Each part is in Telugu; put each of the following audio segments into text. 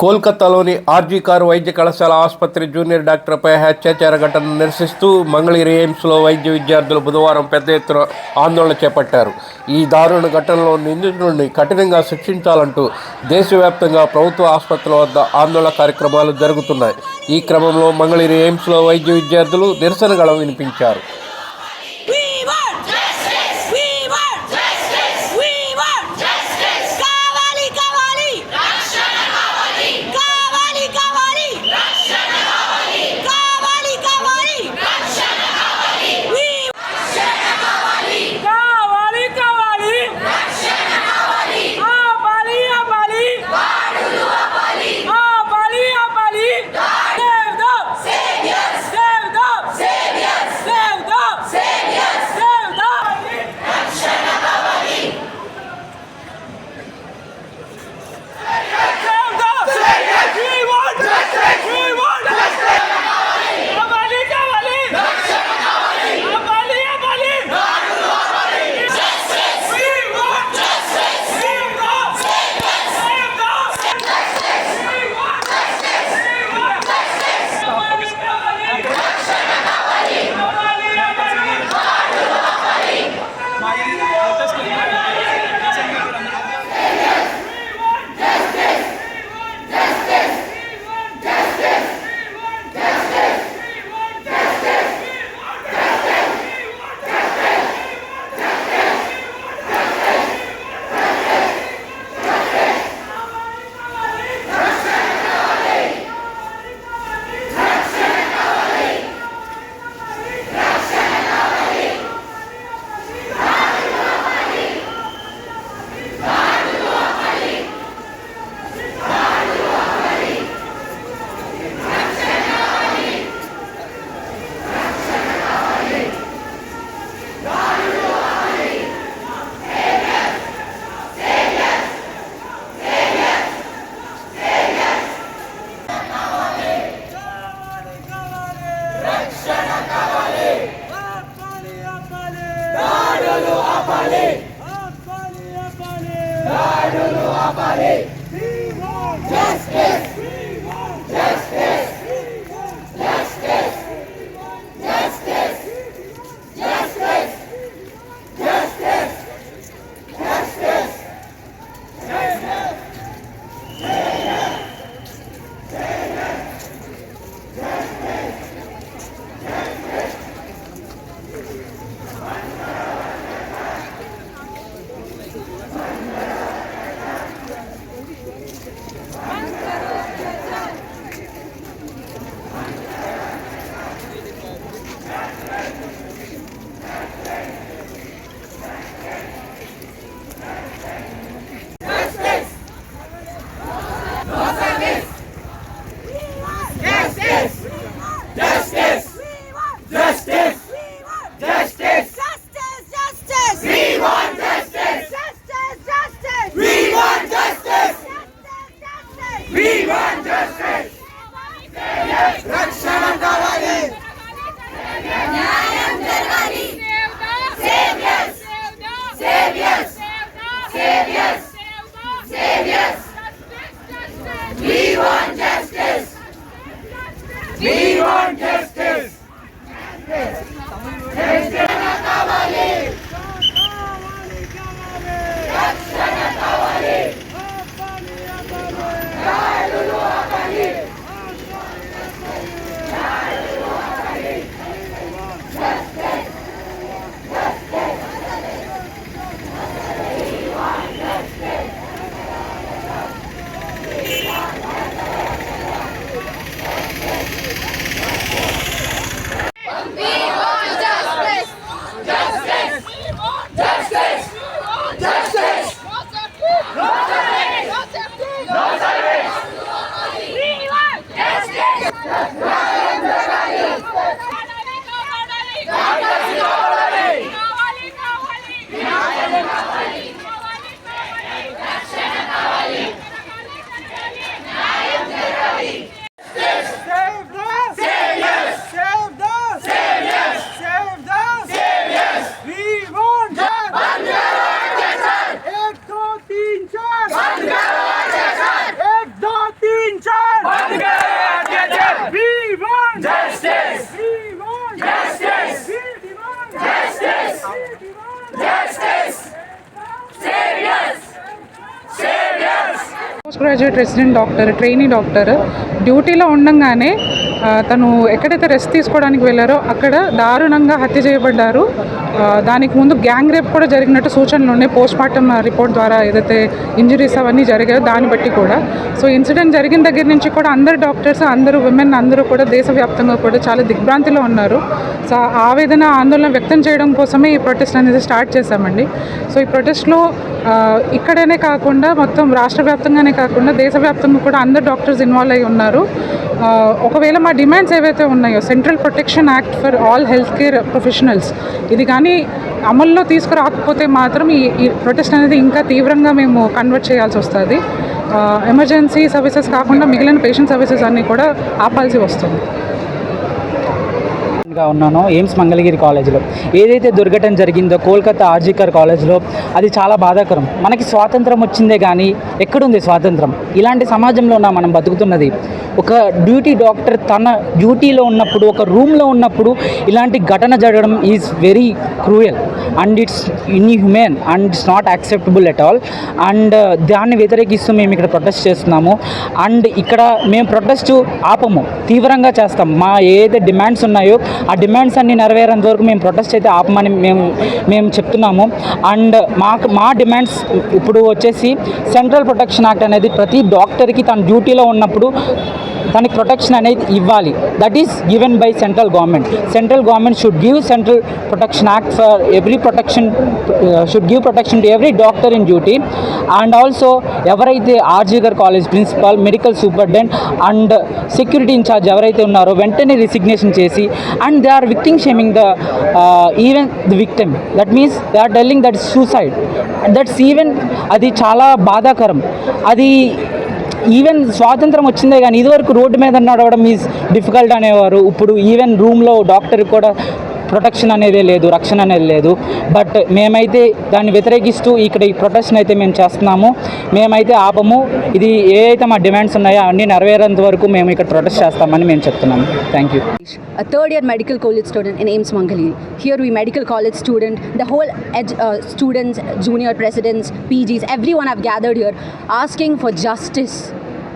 కోల్కతాలోని ఆర్జీ కారు వైద్య కళాశాల ఆసుపత్రి జూనియర్ డాక్టర్పై హత్యాచార ఘటనను నిరసిస్తూ మంగళగిరి ఎయిమ్స్లో వైద్య విద్యార్థులు బుధవారం పెద్ద ఎత్తున ఆందోళన చేపట్టారు. ఈ దారుణ ఘటనలో నిందితుడిని కఠినంగా శిక్షించాలంటూ దేశవ్యాప్తంగా ప్రభుత్వ ఆసుపత్రుల వద్ద ఆందోళన కార్యక్రమాలు జరుగుతున్నాయి. ఈ క్రమంలో మంగళగిరి ఎయిమ్స్లో వైద్య విద్యార్థులు నిరసనగళం వినిపించారు. Jabari! Justice! Post graduate resident doctor trainee doctor డ్యూటీలో ఉండంగానే తను ఎక్కడైతే రెస్ట్ తీసుకోవడానికి వెళ్ళారో అక్కడ దారుణంగా హత్య చేయబడ్డారు. దానికి ముందు గ్యాంగ్ రేప్ కూడా జరిగినట్టు సూచనలు ఉన్నాయి పోస్ట్ మార్టం రిపోర్ట్ ద్వారా ఏదైతే ఇంజరీస్ అవన్నీ జరిగాయో దాన్ని బట్టి కూడా. సో ఇన్సిడెంట్ జరిగిన దగ్గర నుంచి కూడా అందరు డాక్టర్స్ అందరూ విమెన్ అందరూ కూడా దేశవ్యాప్తంగా కూడా చాలా దిగ్భ్రాంతిలో ఉన్నారు. సో ఆవేదన ఆందోళన వ్యక్తం చేయడం కోసమే ఈ ప్రొటెస్ట్ అనేది స్టార్ట్ చేశామండి. సో ఈ ప్రొటెస్ట్లో ఇక్కడనే కాకుండా మొత్తం రాష్ట్ర వ్యాప్తంగానే కాకుండా దేశవ్యాప్తంగా కూడా అందరు డాక్టర్స్ ఇన్వాల్వ్ అయి ఉన్నారు. ఒకవేళ మా డిమాండ్స్ ఏవైతే ఉన్నాయో central protection act for all health care professionals ఇది కానీ అమల్లో తీసుకురాకపోతే మాత్రం ఈ ఈ ప్రొటెస్ట్ అనేది ఇంకా తీవ్రంగా మేము కన్వర్ట్ చేయాల్సి వస్తుంది. ఎమర్జెన్సీ సర్వీసెస్ కాకుండా మిగిలిన పేషెంట్ సర్వీసెస్ అన్నీ కూడా ఆపాల్సి వస్తుంది. గా ఉన్నాను ఎయిమ్స్ మంగళగిరి కాలేజీలో. ఏదైతే దుర్ఘటన జరిగిందో కోల్కతా ఆర్జికర్ కాలేజ్లో అది చాలా బాధాకరం. మనకి స్వాతంత్రం వచ్చిందే కానీ ఎక్కడుంది స్వాతంత్రం? ఇలాంటి సమాజంలో ఉన్న మనం బతుకుతున్నది. ఒక డ్యూటీ డాక్టర్ తన డ్యూటీలో ఉన్నప్పుడు ఒక రూమ్లో ఉన్నప్పుడు ఇలాంటి ఘటన జరగడం is very cruel. And it's inhuman and it's not acceptable at all. And దాన్ని వ్యతిరేకిస్తూ మేము ఇక్కడ ప్రొటెస్ట్ చేస్తున్నాము. అండ్ ఇక్కడ మేము ప్రొటెస్ట్ ఆపము. తీవ్రంగా చేస్తాం. మా ఏదైతే డిమాండ్స్ ఉన్నాయో ఆ డిమాండ్స్ అన్ని నెరవేరేంత వరకు మేము ప్రొటెస్ట్ అయితే ఆపమని మేము మేము చెప్తున్నాము. అండ్ మాకు మా డిమాండ్స్ ఇప్పుడు వచ్చేసి సెంట్రల్ ప్రొటెక్షన్ యాక్ట్ అనేది ప్రతి డాక్టర్కి తన డ్యూటీలో ఉన్నప్పుడు దానికి ప్రొటెక్షన్ అనేది ఇవ్వాలి. That is given by central government central government should give central protection act for every protection should give protection to every doctor in duty and also ఎవరైతే RG Kar college principal medical superintendent and security incharge ఎవరైతే ఉన్నారో వెంటనే రిసిగ్నేషన్ చేసి and they are victim shaming the even the victim that means they are telling that suicide that's even అది చాలా బాధాకరం. అది ఈవెన్ స్వాతంత్రం వచ్చిందే కానీ ఇదివరకు రోడ్డు మీద నడవడం ఈజ్ డిఫికల్ట్ అనేవారు. ఇప్పుడు ఈవెన్ రూమ్లో డాక్టర్ కూడా ప్రొటెక్షన్ అనేది లేదు రక్షణ అనేది లేదు. బట్ మేమైతే దాన్ని వ్యతిరేకిస్తూ ఇక్కడ ఈ ప్రొటెక్షన్ అయితే మేము చేస్తున్నాము. మేమైతే ఆపము. ఇది ఏ అయితే మా డిమాండ్స్ ఉన్నాయో అన్ని నెరవేరేంత వరకు మేము ఇక్కడ ప్రొటెక్ట్ చేస్తామని మేము చెప్తున్నాము. Thank you third year medical college student in AIIMS మంగళి here we medical college student the whole ed students junior presidents PGs every one have gathered your asking for justice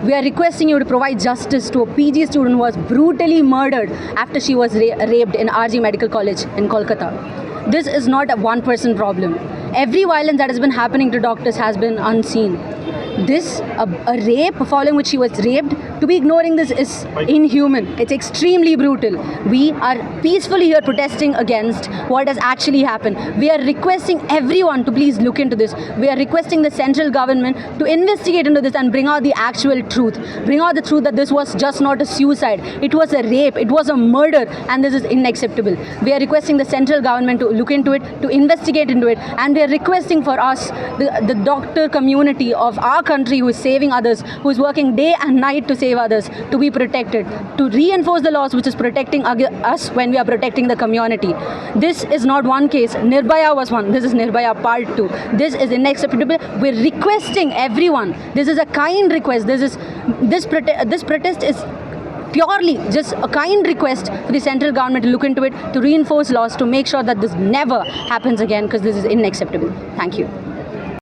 We are requesting you to provide justice to a PG student who was brutally murdered after she was ra- raped in RG Medical College in Kolkata. This is not a one person problem. Every violence that has been happening to doctors has been unseen. This, a, a rape following which she was raped, to be ignoring this is inhuman. It's extremely brutal. We are peacefully here protesting against what has actually happened. We are requesting everyone to please look into this. We are requesting the central government to investigate into this and bring out the actual truth. Bring out the truth that this was just not a suicide. It was a rape. It was a murder, and this is unacceptable. We are requesting the central government to look into it, to investigate into it, and we are requesting for us, the, the doctor community of our country who is saving others, who is working day and night to save others, to be protected, to reinforce the laws which is protecting us when we are protecting the community. This is not one case. Nirbhaya was one. This is Nirbhaya part two. This is unacceptable. We're requesting everyone. This is a kind request. This is this prote- this protest is purely just a kind request for the central government to look into it to reinforce laws to make sure that this never happens again because this is unacceptable. Thank you.